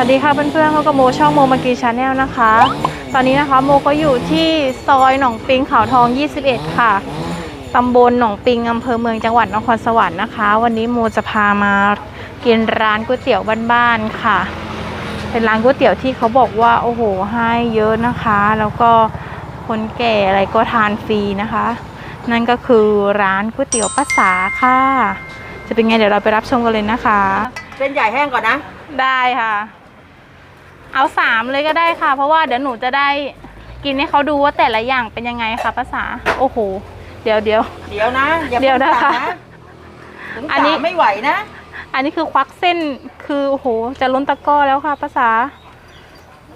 สวัสดีค่ะเพื่อนๆเขากับโมช่องโมมากีชาแนลนะคะ ตอนนี้นะคะโมก็อยู่ที่ซอยหนองปิงเขาทอง 21 ค่ะ ตำบลหนองปิงอำเภอเมืองจังหวัดนครสวรรค์นะคะ วันนี้โมจะพามากินร้านก๋วยเตี๋ยวบ้านๆค่ะ เป็นร้านก๋วยเตี๋ยวที่เขาบอกว่าโอ้โหให้เยอะนะคะ แล้วก็คนแก่อะไรก็ทานฟรีนะคะ นั่นก็คือร้านก๋วยเตี๋ยวป้าสาค่ะ จะเป็นไงเดี๋ยวเราไปรับชมกันเลยนะคะ เส้นใหญ่แห้งก่อนนะ ได้ค่ะ เอาสามเลยก็ได้ค่ะ เพราะว่าเดี๋ยวหนูจะได้กินให้เขาดูว่าแต่ละอย่างเป็นยังไงค่ะภาษา โอ้โห เดี๋ยวเดี๋ยว เดี๋ยวนะอย่าเดี๋ยวนะพิ่งคะสั่งถึงอันนี้ สามไม่ไหวนะ อันนี้คือควักเส้นคือโอ้โหจะล้นตะกร้อแล้วค่ะภาษา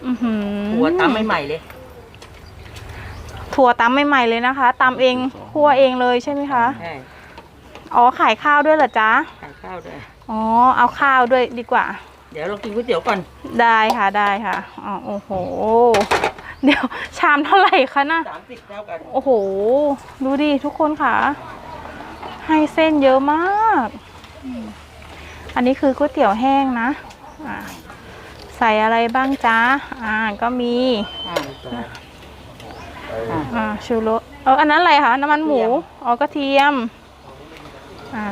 อือหือหัวตำใหม่ๆเลยถั่วตำใหม่ๆเลยนะคะตำเองคั่วเองเลยใช่ไหมคะ ใช่อ๋อขายข้าวด้วยเหรอจ๊ะทานข้าวด้วย อ๋อ เอาข้าวด้วยดีกว่า เดี๋ยวเรากินก๋วยเตี๋ยวก่อน ได้ค่ะได้ค่ะอ๋อโอ้โห เดี๋ยวชามเท่าไหร่คะน่ะ สามสิบแล้วกัน โอ้โห ดูดิทุกคนค่ะ ให้เส้นเยอะมากอืมอันนี้คือก๋วยเตี๋ยวแห้งนะอ่าใส่อะไรบ้างจ๊ะ อ่า ก็มีอ่าอ่าอ่าชูรสเอออันนั้นอะไรคะ น้ำมันหมูกระเทียมอ๋อกระเทียม อ่า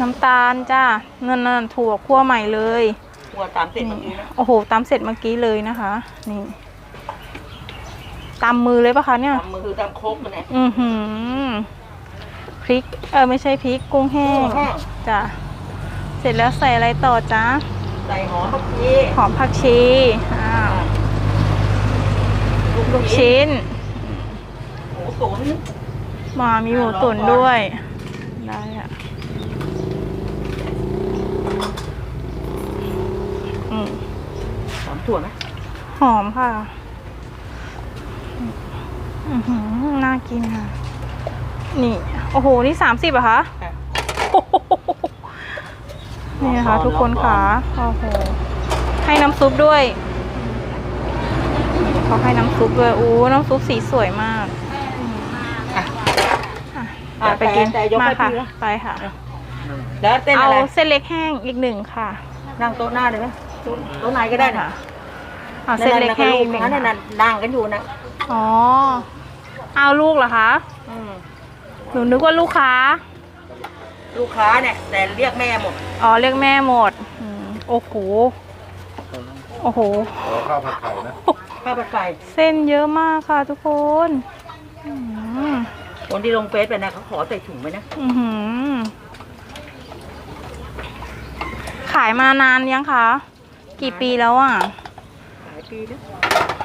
น้ำตาลจ้านั่นนั่นถั่วคั่วใหม่เลยหัวตามเสร็จเมื่อกี้นะโอ้โหตามเสร็จเมื่อกี้เลยนะคะ นี่ตามมือเลยปะคะเนี่ยตำมือตำโคกมันเนี่ยอือหือพริก เออไม่ใช่พริกกุ้งแห้งกุ้งแห้งจ้ะเสร็จแล้วใส่อะไรต่อจ๊ะใส่หอมผักชีหอมผักชีอ่าลูกชิ้นหมูตุ๋นมามีหมูตุ๋นด้วย ได้ค่ะอืม หอมถั่วไหมหอมค่ะอือหือน่ากินค่ะ นี่ โอ้โห นี่สามสิบอะคะค่ะนี่นะคะทุกคนค่ะ โอ้โห ให้น้ำซุปด้วย เขาให้น้ำซุปด้วยอู้น้ำซุปสีสวยมากอะอะเดี๋ยวไปกินแต่แต่ยกมาให้ค่ะพี่นะไปค่ะ แล้วเส้นเอาอะไรเส้นเล็กแห้งอีกหนึ่งค่ะ นั่งโต๊ะหน้าเลยไหมโต๊ะโต๊ะไหนก็ได้นะเอาเส้นเล็กแห้งอีกหนึ่งนั่นค่ะนั่นนั่งกันอยู่นะอ๋อเอาลูกเหรอคะอืมหนูนึกว่าลูกค้า ลูกค้าเนี่ย แต่เรียกแม่หมดอ๋อเรียกแม่หมดอืมโอ้โหโอ้โหข้าวผัดไก่เส้นเยอะมากค่ะทุกคนอืมคนที่ลงเฟซไปนะเขาขอใส่ถุงไปนะอื้อหือขายมานานยังคะ กี่ปีแล้วอะ หลายปีแล้ว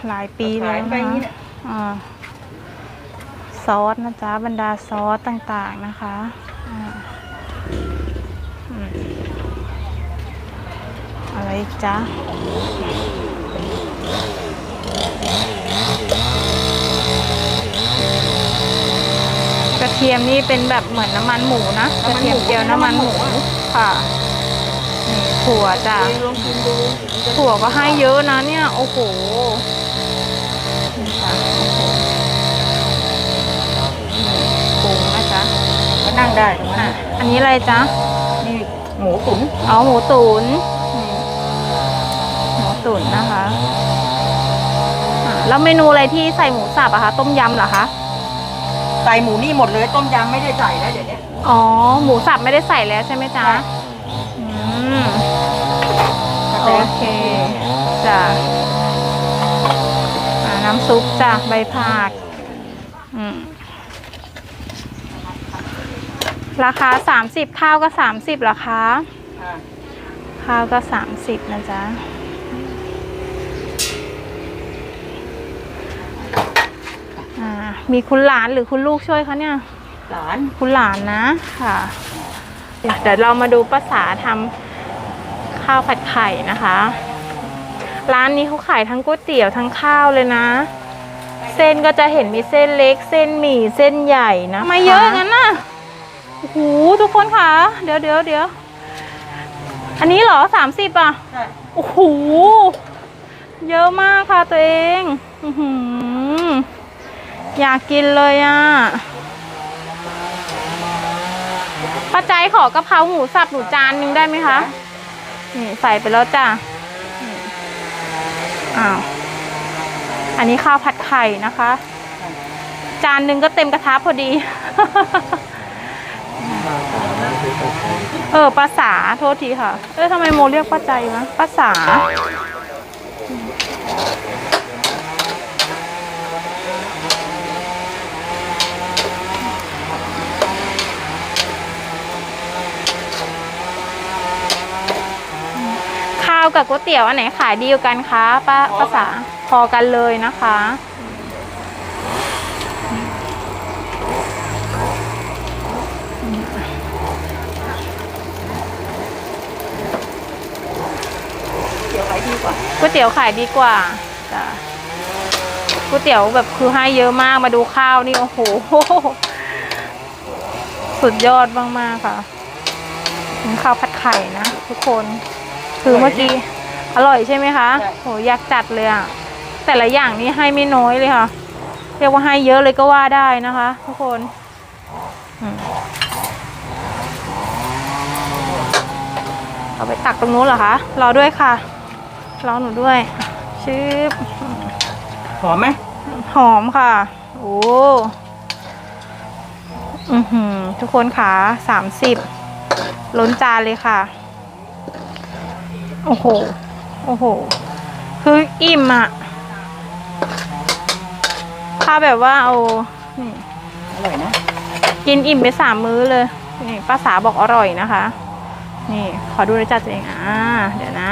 หลายปีแล้วขายไปนะอย่างนี้คะเนี่ยอ่าซอสนะจ๊ะบรรดาซอสต่างๆนะคะอ่าอืมอะไรอีกจ๊ะกระเทียมนี่เป็นแบบเหมือนน้ำมันหมูนะกระเทียมเจียวน้ำมันหมูค่ะนี่ ถั่วจ้ะเองลองกินดูถั่วก็ให้เยอะนะเนี่ยโอ้โหนี่จ้ะโอ้โหปรุงนะจ๊ะก็นั่งได้ตรงนั้นอะอันนี้อะไรจ๊ะ นี่หมูตุ๋นอ๋อหมูตุ๋นนี่หมูตุ๋นนะคะอะแล้วเมนูอะไรที่ใส่หมูสับอะคะ ต้มยำเหรอคะ ใส่หมูนี่หมดเลย ต้มยำไม่ได้ใส่แล้วเดี๋ยวนี้ อ๋อ หมูสับไม่ได้ใส่แล้วใช่ไหมจ๊ะ ใช่อื มแต่โอเคจ้ะอ่าน้ำซุปจ้ะใบผักอืมราคาสามสิบข้าวก็สามสิบเหรอคะอ่าข้าวก็สามสิบนะจ๊ะอ่ามีคุณหลานหรือคุณลูกช่วยเขาเนี่ย หลานคุณหลานนะค่ะ เดี๋ยวเรามาดูป้าสาทำ ข้าวผัดไข่นะคะ ร้านนี้เขาขายทั้งก๋วยเตี๋ยวทั้งข้าวเลยนะ เส้นก็จะเห็นมีเส้นเล็ก เส้นหมี่เส้นใหญ่นะไม่เยอะอย่างนั้นน่ะโอ้โหทุกคนค่ะ เดี๋ยวเดี๋ยวเดี๋ยวอันนี้เหรอสามสิบอะใช่โอ้โหเยอะมากค่ะตัวเองอื้อหืออยากกินเลยอะป้าใจขอกะเพราหมูสับหนูจานหนึงได้ไหมคะ นี่ใส่ไปแล้วจ้ะนี่อ้าว อันนี้ข้าวผัดไข่นะคะ จานหนึ่งก็เต็มกระทะพอดี เออภาษาโทษทีค่ะ เออทำไมโมเรียกป้าใจวะภาษาาวกับก๋วยเตี๋ยวอันไหนขายดีกว่ากันคะป้าภาษาพอกันเลยนะคะ เดี๋ยวขายดีกว่าก๋วยเตี๋ยวขายดีกว่าจ้ะก๋วยเตี๋ยวแบบคือให้เยอะมากมาดูข้าวนี่โอ้โห สุดยอดมากๆค่ะนี่ข้าวผัดไข่นะทุกคน คือเมื่อกี้อร่อยใช่ไหมคะโหอยากจัดเลยอะแต่ละอย่างนี่ให้ไม่น้อยเลยค่ะ เรียกว่าให้เยอะเลยก็ว่าได้นะคะ ทุกคนอืมเอาไปตักตรงนู้นเหรอคะรอด้วยค่ะรอหนูด้วยชืบหอมไหมหอมค่ะ โอ้อือหือ ทุกคนค่ะสามสิบล้นจานเลยค่ะ โอ้โห โอ้โห คืออิ่มอะถ้าแบบว่าเอานี่อร่อยนะ กินอิ่มไปสามมื้อเลย นี่ป้าสาบอกอร่อยนะคะ นี่ขอดูรสจัดตัวเองอ่าเดี๋ยวนะ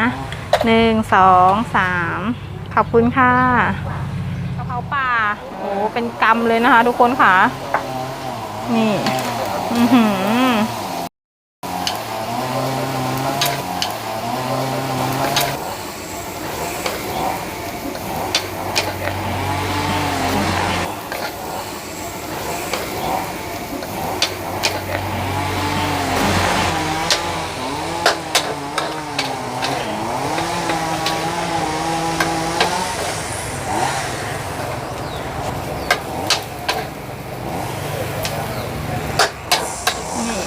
หนึ่งสองสามขอบคุณค่ะกะเพราป่าโอ้เป็นกำเลยนะคะ ทุกคนค่ะ นี่ อือหือนี่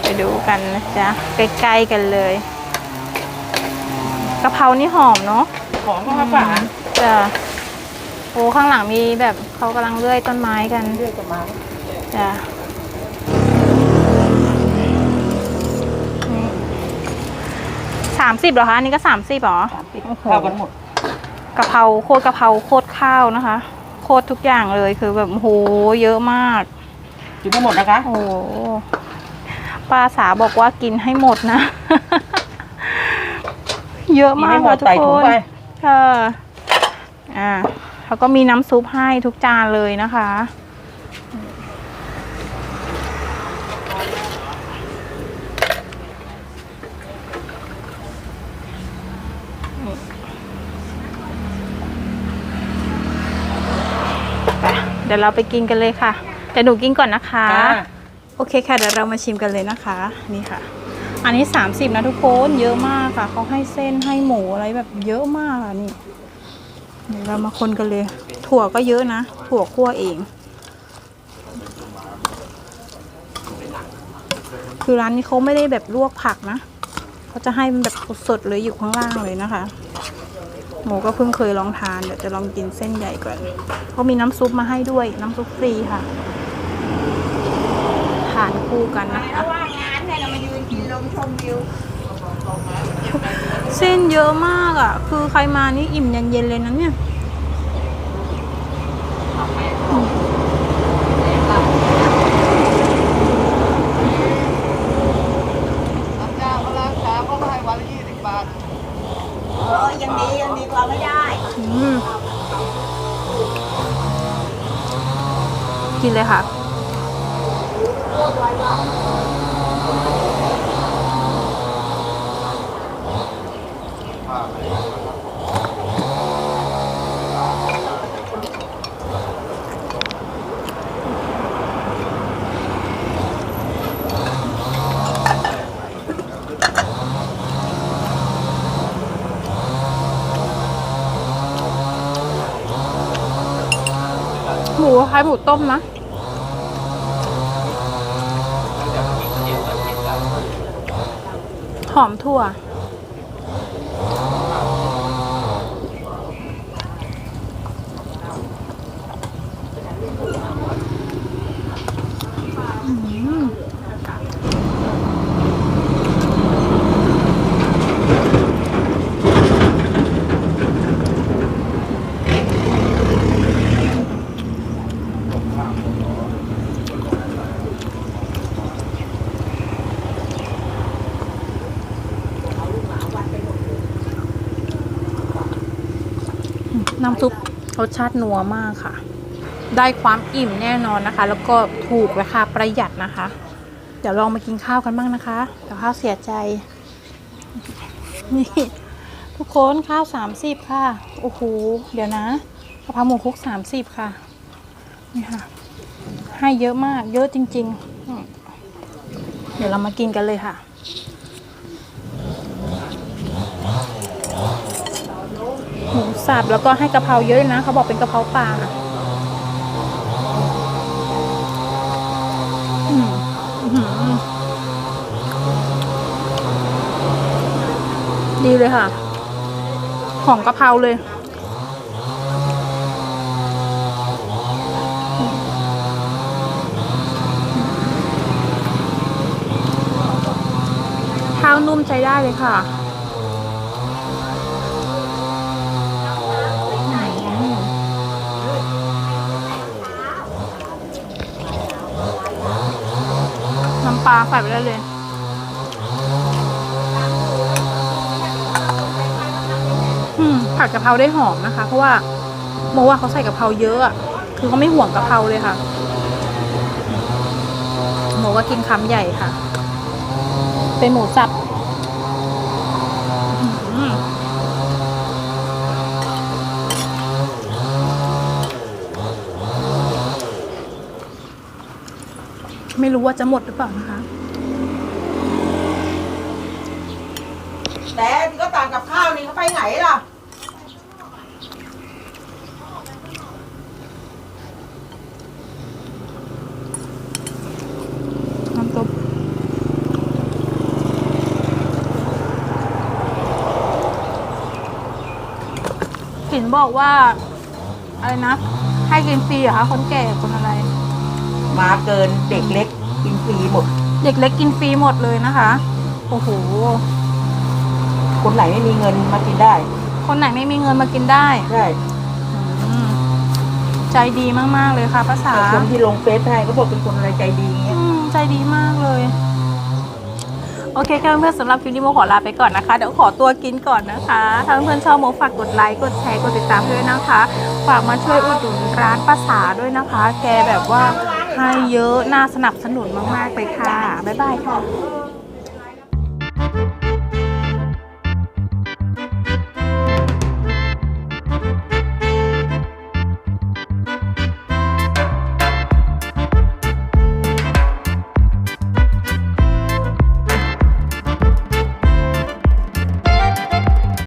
ไป ดูกันนะจ๊ะใกล้ๆกันเลยกะเพรานี่หอมเนาะหอมก็มาฝาจะโอ้ข้างหลังมีแบบเขากำลังเลื่อยต้นไม้กันเรื่อยกันมาจ้ะสามสิบเหรอคะอันนี้ก็สามสิบเหรอสามสิบโอ้โหเข้ากันหมดกะเพราโคตรกะเพราโคตรข้าวนะคะ โคตรทุกอย่างเลยคือแบบโอ้โหเยอะมากกินไม่หมดนะคะ โอ้โห ป้าสาบอกว่ากินให้หมดนะ เยอะกินมากไม่หมค่ะดทุกใส่คถุงนไปค่ะอ่าแล้วก็มีน้ำซุปให้ทุกจานเลยนะคะไปเดี๋ยวเราไปกินกันเลยค่ะ แต่หนูกินก่อนนะคะจ้า โอเคค่ะเดี๋ยวเรามาชิมกันเลยนะคะ นี่ค่ะ อันนี้ 30 นะทุกคนเยอะมากค่ะเขาให้เส้นให้หมูอะไรแบบเยอะมากอะนี่เดี๋ยวเรามาคนกันเลย ถั่วก็เยอะนะ ถั่วคั่วเอง คือร้านนี้เขาไม่ได้แบบลวกผักนะเขาจะให้มันแบบสดเลยอยู่ข้างล่างเลยนะคะ หมูก็เพิ่งเคยลองทานเดี๋ยวจะลองกินเส้นใหญ่ก่อนเขามีน้ำซุปมาให้ด้วยน้ำซุปฟรีค่ะ คู่กันนะคะว่างานเนี่ยเรามายืนกินลมชมวิวเส้นเยอะมากอะ คือใครมานี่อิ่มยันเย็นเลยนะเนี่ย เออยังดียังดีกว่าไม่ได้ อืม กินเลยค่ะ หมูคล้ายหมูต้มนะหอมถั่ว น้ำซุปรสชาตินัวมากค่ะ ได้ความอิ่มแน่นอนนะคะ แล้วก็ถูกราคาประหยัดนะคะ เดี๋ยวลองมากินข้าวกันบ้างนะคะเดี๋ยวข้าวเสียใจนี่ทุกคนข้าวสามสิบค่ะ โอ้โห เดี๋ยวนะกะเพราหมูคลุกสามสิบค่ะ นี่ค่ะ ให้เยอะมาก เยอะจริง ๆ เดี๋ยวเรามากินกันเลยค่ะ หมูสับแล้วก็ให้กะเพราเยอะเลยนะ เขาบอกเป็นกะเพราป่าดีเลยค่ะ หอมกะเพราเลย ข้าวนุ่มใช้ได้เลยค่ะ ปลาใส่ไปได้เลย อืม ผัดกะเพราได้หอมนะคะ เพราะว่าโมว่าเขาใส่กะเพราเยอะอะคือเขาไม่ห่วงกะเพราเลยค่ะโมก็กินคำใหญ่ค่ะ เป็นหมูสับอื้อหือ ไม่รู้ว่าจะหมดหรือเปล่านะคะ แต่ที่ก็ต่างกับข้าวนี่เขาไปไหนล่ะ น้ำซุปเห็นบอกว่า อะไรนะ ให้กินฟรีเหรอคะคนแก่คนอะไร มาเกินเด็กเล็กกินฟรีหมด เด็กเล็กกินฟรีหมดเลยนะคะ โอ้โห คนไหนไม่มีเงินมากินได้ คนไหนไม่มีเงินมากินได้ใช่อืมใจดีมากๆเลยค่ะภาษาแต่คนที่ลงเฟซให้เขาบอกเป็นคนอะไรใจดีเงี้ย อืมใจดีมากเลย โอเคค่ะเพื่อนๆสำหรับคลิปนี้โมขอลาไปก่อนนะคะ เดี๋ยวขอตัวกินก่อนนะคะ ถ้าเพื่อนๆชอบโมฝากกดไลค์ กดแชร์ กดติดตามด้วยนะคะ ฝากมาช่วยอุดหนุนร้านภาษาด้วยนะคะ แกแบบว่า ให้เยอะน่าสนับสนุนมากๆเลยค่ะ บ๊ายบายค่ะ